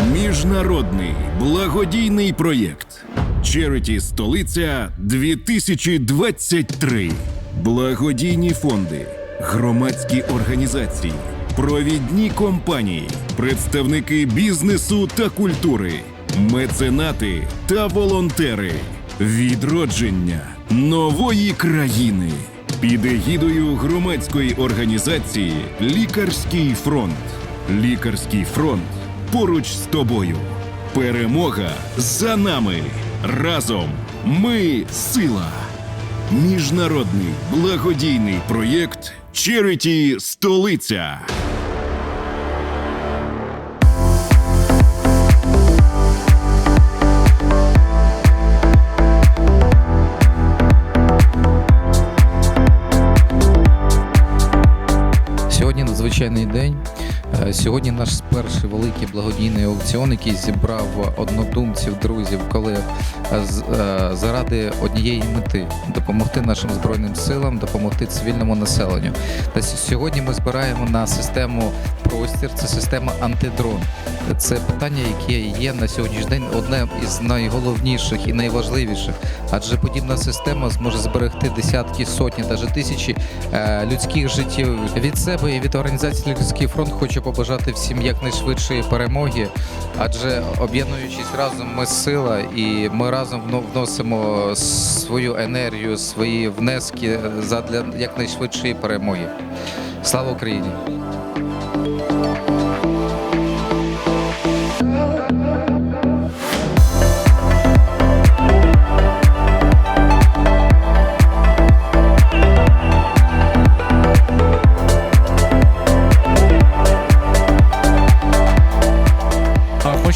Міжнародний благодійний проєкт Charity Столиця 2023. Благодійні фонди, громадські організації, провідні компанії, представники бізнесу та культури, меценати та волонтери. Відродження нової країни під егідою громадської організації Лікарський фронт. Лікарський фронт поруч з тобою. Перемога за нами. Разом ми сила. Міжнародний благодійний проєкт Charity Столиця. Сьогодні надзвичайний день. Сьогодні наш перший великий благодійний аукціон, який зібрав однодумців, друзів, колег е, е, заради однієї мети допомогти нашим збройним силам, допомогти цивільному населенню. Та сьогодні ми збираємо на систему простір. Це система антидрон. Це питання, яке є на сьогоднішній день одне із найголовніших і найважливіших, адже подібна система зможе зберегти десятки, сотні, навіть тисячі е, людських життів від себе і від організації Людський фронт хочу побажати всім якнайшвидшої перемоги, адже об'єднуючись разом, ми сила, і ми разом вно- вносимо свою енергію, свої внески задля якнайшвидшої перемоги. Слава Україні! А,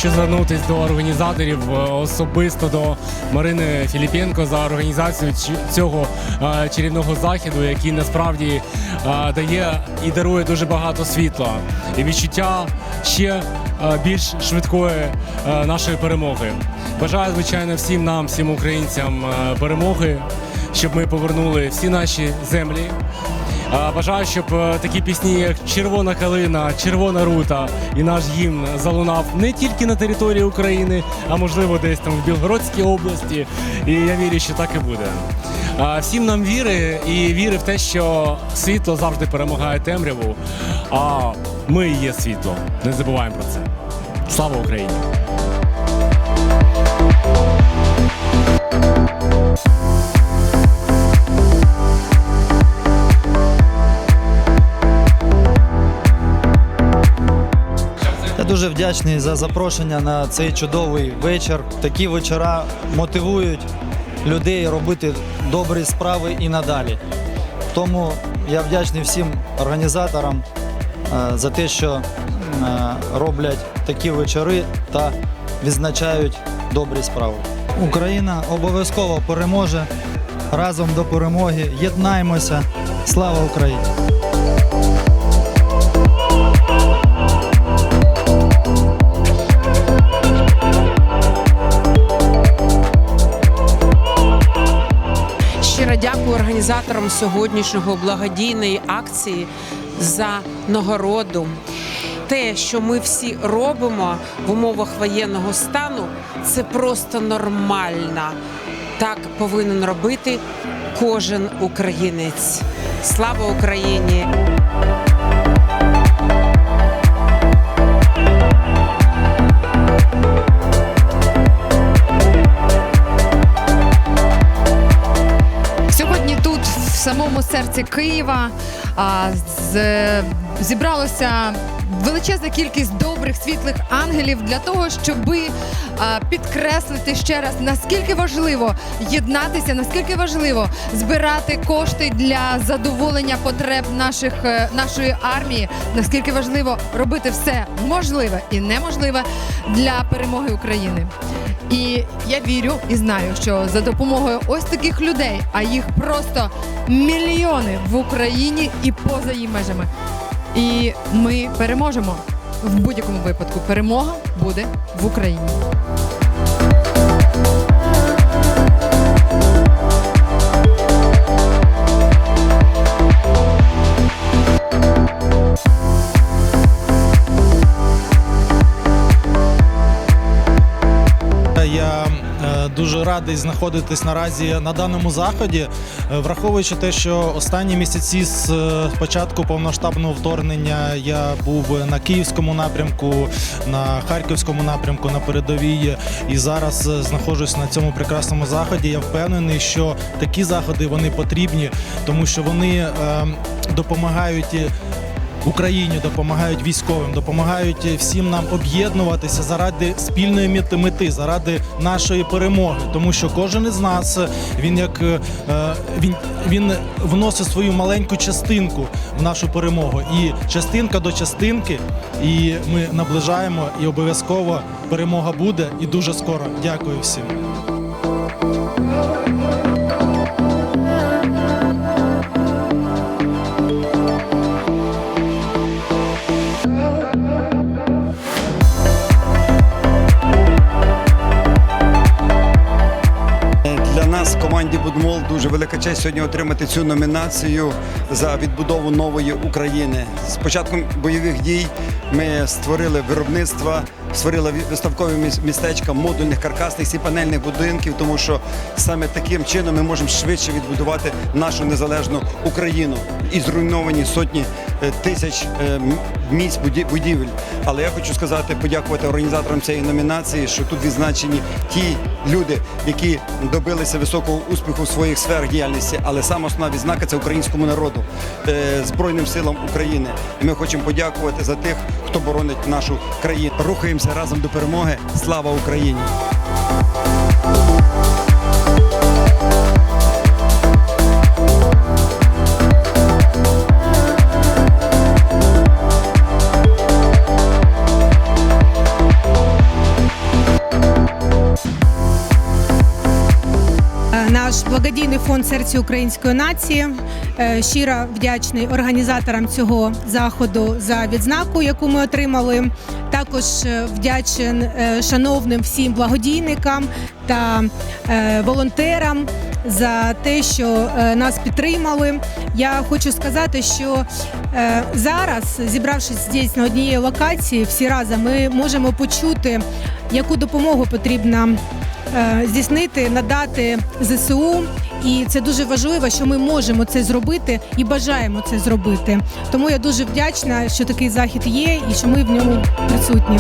Хочу звернутися до організаторів, е, особисто до Марини Філіпенко за організацію цього е, чарівного заходу, який насправді е, дає і дарує дуже багато світла і відчуття ще більш швидкої нашої перемоги. Бажаю, звичайно, всім нам, всім українцям перемоги, щоб ми повернули всі наші землі. Бажаю, щоб е, такі пісні, як Червона калина, Червона рута і наш гімн залунав не тільки на території України, а можливо десь там в Білгородській області. І я вірю, що так і буде. Всім нам віри і віри в те, що світло завжди перемагає темряву. А ми є світло. Не забуваємо про це. Слава Україні! Дуже вдячний за запрошення на цей чудовий вечір. Такі вечора мотивують людей робити добрі справи і надалі. Тому я вдячний всім організаторам е, за те, що е, роблять такі вечори та відзначають добрі справи. Україна обов'язково переможе разом до перемоги. Єднаймося. Слава Україні! Організаторам сьогоднішнього благодійної акції за нагороду. Те, що ми всі робимо в умовах воєнного стану, це просто нормально. Так повинен робити кожен українець. Слава Україні! Самому серці Києва, а, з- зібралося величезна кількість добрих світлих ангелів для того, щоб підкреслити ще раз, наскільки важливо єднатися, наскільки важливо збирати кошти для задоволення потреб наших, е, нашої армії, наскільки важливо робити все можливе і неможливе для перемоги України. І я вірю і знаю, що за допомогою ось таких людей, а їх просто мільйони в Україні і поза її межами. І ми переможемо в будь-якому випадку. Перемога буде в Україні. Радий знаходитись наразі на даному заході, Е, враховуючи те, що останні місяці з е, початку повноштабного вторгнення я був на київському напрямку, на харківському напрямку на передовій, і зараз е, знаходжусь на цьому прекрасному заході. Я впевнений, що такі заходи вони потрібні, тому що вони е, допомагають. Україні допомагають військовим, допомагають всім нам об'єднуватися заради спільної мет- мети, заради нашої перемоги. Тому що кожен із нас він як е, він, він вносить свою маленьку частинку в нашу перемогу. І частинка до частинки, і ми наближаємо, і обов'язково перемога буде. І дуже скоро. Дякую всім. Будмол дуже велика честь сьогодні отримати цю номінацію за відбудову нової України. З початком бойових дій ми створили виробництва, створили виставкові міс- містечка модульних каркасних і панельних будинків, тому що саме таким чином ми можемо швидше відбудувати нашу незалежну Україну і зруйновані сотні тисяч е, місць будівель. Але я хочу сказати, подякувати організаторам цієї номінації, що тут відзначені ті люди, які добилися високого успіху в своїх сферах діяльності. Але саме основна відзнака це українському народу, е, Збройним силам України. І ми хочемо подякувати за тих, хто боронить нашу країну. Рухаємося разом до перемоги. Слава Україні! Благодійний фонд серця української нації е, щиро вдячний організаторам цього заходу за відзнаку, яку ми отримали. Також е, вдячен е, шановним всім благодійникам та волонтерам за те, що нас підтримали. Я хочу сказати, що зараз, зібравшись здесь на однієї локації, всі разом ми можемо почути, яку допомогу потрібно е, здійснити, надати ЗСУ. І це дуже важливо, що ми можемо це зробити і бажаємо це зробити. Тому я дуже вдячна, що такий захід є і що ми в ньому присутні.